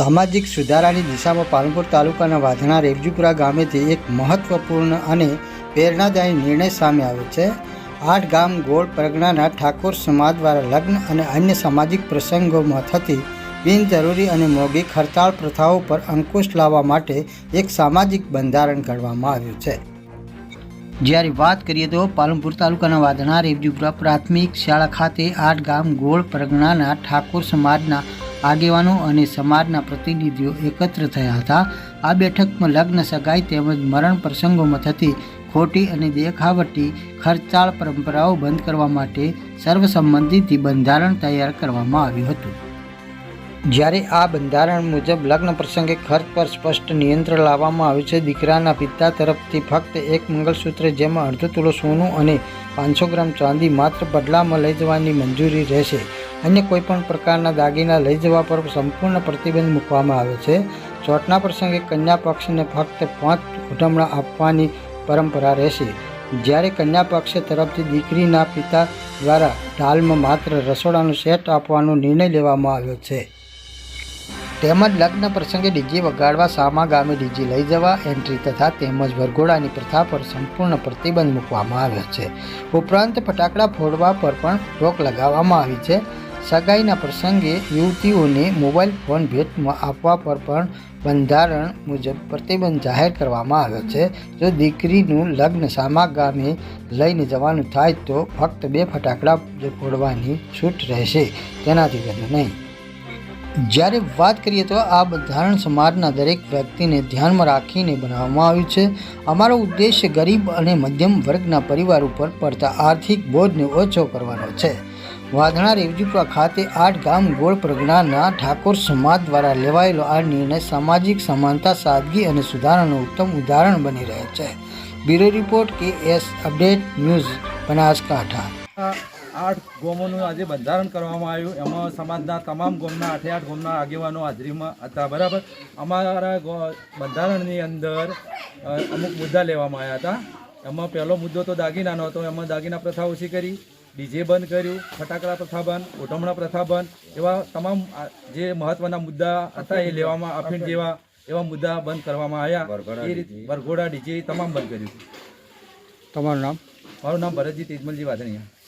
સામાજિક સુધારાની દિશામાં પાલનપુર તાલુકાના વાધણા રેવજીપુરા ગામેથી એક મહત્વપૂર્ણ અને પ્રેરણાદાયી નિર્ણય સામે આવ્યો છે. આઠ ગામ ગોળ પ્રજ્ઞાના ઠાકોર સમાજ દ્વારા લગ્ન અને અન્ય સામાજિક પ્રસંગોમાં થતી બિનજરૂરી અને મૌખિક હડતાળ પ્રથાઓ પર અંકુશ લાવવા માટે એક સામાજિક બંધારણ ઘડવામાં આવ્યું છે. જ્યારે વાત કરીએ તો પાલનપુર તાલુકાના વાધણા રેવજીપુરા પ્રાથમિક શાળા ખાતે આઠ ગામ ગોળ પ્રજ્ઞાના ઠાકોર સમાજના આગેવાનો અને સમાજના પ્રતિનિધિઓ એકત્ર થયા હતા. આ બેઠકમાં લગ્ન સગાઈ તેમજ મરણ પ્રસંગોમાં થતી ખોટી અને દેખાવટી ખર્ચાળ પરંપરાઓ બંધ કરવા માટે સર્વસંમતિથી બંધારણ તૈયાર કરવામાં આવ્યું હતું. જ્યારે આ બંધારણ મુજબ લગ્ન પ્રસંગે ખર્ચ પર સ્પષ્ટ નિયંત્રણ લાવવામાં આવ્યું છે, દીકરાના પિતા તરફથી ફક્ત એક મંગળસૂત્ર જેમાં અડધો તુલો સોનું અને પાંચસો ગ્રામ ચાંદી માત્ર બદલામાં લઈ જવાની મંજૂરી રહેશે. અન્ય કોઈપણ પ્રકારના દાગીના લઈ જવા પર સંપૂર્ણ પ્રતિબંધ મૂકવામાં આવે છે. ચોટના પ્રસંગે કન્યા પક્ષને ફક્ત પાંચ ઉઠમણા આપવાની પરંપરા રહેશે. જ્યારે કન્યા પક્ષ તરફથી દીકરીના પિતા દ્વારા ઢાલમાં માત્ર રસોડાનું સેટ આપવાનો નિર્ણય લેવામાં આવ્યો છે. તેમજ લગ્ન પ્રસંગે ડીજી વગાડવા, સામા ગામે ડીજી લઈ જવા, એન્ટ્રી તથા તેમજ વરઘોડાની પ્રથા પર સંપૂર્ણ પ્રતિબંધ મૂકવામાં આવ્યો છે. ઉપરાંત ફટાકડા ફોડવા પર પણ રોક લગાવવામાં આવી છે. સગાઈના પ્રસંગે યુવતીઓને મોબાઈલ ફોન ભેટમાં આપવા પર પણ બંધારણ મુજબ પ્રતિબંધ જાહેર કરવામાં આવ્યો છે. જો દીકરીનું લગ્ન સામા ગામે લઈને જવાનું થાય તો ફક્ત બે ફટાકડા ફોડવાની છૂટ રહેશે. તેનાથી વધુ નહીં. જ્યારે વાત કરીએ તો આ બંધારણ સમાજના દરેક વ્યક્તિને ધ્યાનમાં રાખીને બનાવવામાં આવ્યું છે. અમારો ઉદ્દેશ ગરીબ અને મધ્યમ વર્ગના પરિવાર ઉપર પડતા આર્થિક બોજને ઓછો કરવાનો છે. વાધણા રેવજીપુરા ખાતે આઠ ગામ ગોળ પ્રજ્ઞાના ઠાકોર સમાજ દ્વારા લેવાયેલો આ નિર્ણય સામાજિક સમાનતા, સાદગી અને સુધારાનું ઉત્તમ ઉદાહરણ બની રહે છે. Bureau report K S update, news Banaskantha. આઠ ગોમોનું આજે બંધારણ કરવામાં આવ્યું. એમાં સમાજના તમામ ગોમના આઠે આઠ ગોમના આગેવાનો હાજરીમાં હતા. બરાબર? અમારા બંધારણની અંદર અમુક મુદ્દા લેવામાં આવ્યા હતા. એમાં પહેલો મુદ્દો તો દાગીનાનો હતો. એમાં દાગીના પ્રથા ઓછી કરી. ડીજે બંધ કર્યું ફટાકડા પ્રથા બંધ ઉઠમણા પ્રથા બંધ એવા તમામ જે મહત્વના મુદ્દા હતા એ લેવામાં અફીણ જેવા એવા મુદ્દા બંધ કરવામાં આવ્યા. એ રીતે વરઘોડા ડીજે તમામ બંધ કર્યું. તમારું નામ? મારું નામ ભરતજી તેજમલજી વાધણીયા